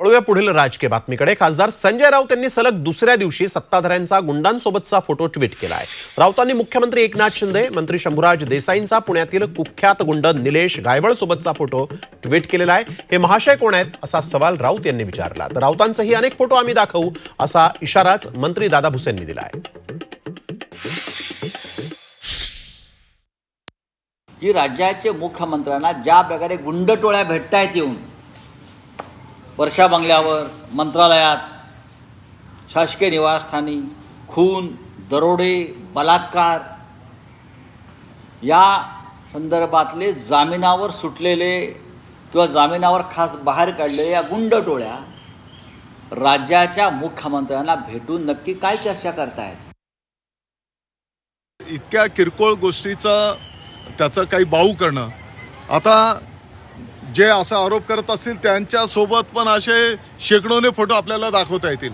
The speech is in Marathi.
वळूया पुढील राजकीय बातमीकडे. खासदार संजय राऊत यांनी सलग दुसऱ्या दिवशी सत्ताधाऱ्यांचा गुंडांसोबतचा फोटो ट्विट केला आहे राऊतांनी मुख्यमंत्री एकनाथ शिंदे मंत्री शंभूराज देसाईंचा पुण्यातील कुख्यात गुंड निलेश गायवळ सोबतचा फोटो ट्विट केलेला आहे. हे महाशय कोण आहेत? असा सवाल राऊत यांनी विचारला. तर राऊतांचेही अनेक फोटो आम्ही दाखवू असा इशाराच मंत्री दादा भुसेंनी दिला आहे की राज्याचे मुख्यमंत्र्यांना ज्या प्रकारे गुंडटोळ्या भेटतायत येऊन वर्षा बंगल्यावर मंत्रालयात शासकीय निवासस्थानी खून दरोडे बलात्कार या संदर्भातले जामिनावर सुटलेले किंवा जामिनावर खास बाहेर काढलेल्या या गुंड टोळ्या राज्याच्या मुख्यमंत्र्यांना भेटून नक्की काय चर्चा करतायत? इतक्या किरकोळ गोष्टीचं त्याचं काही बाऊ करणं. आता जे असा आरोप करत असतील त्यांच्यासोबत पण असे शेकडोने फोटो आपल्याला दाखवता येतील.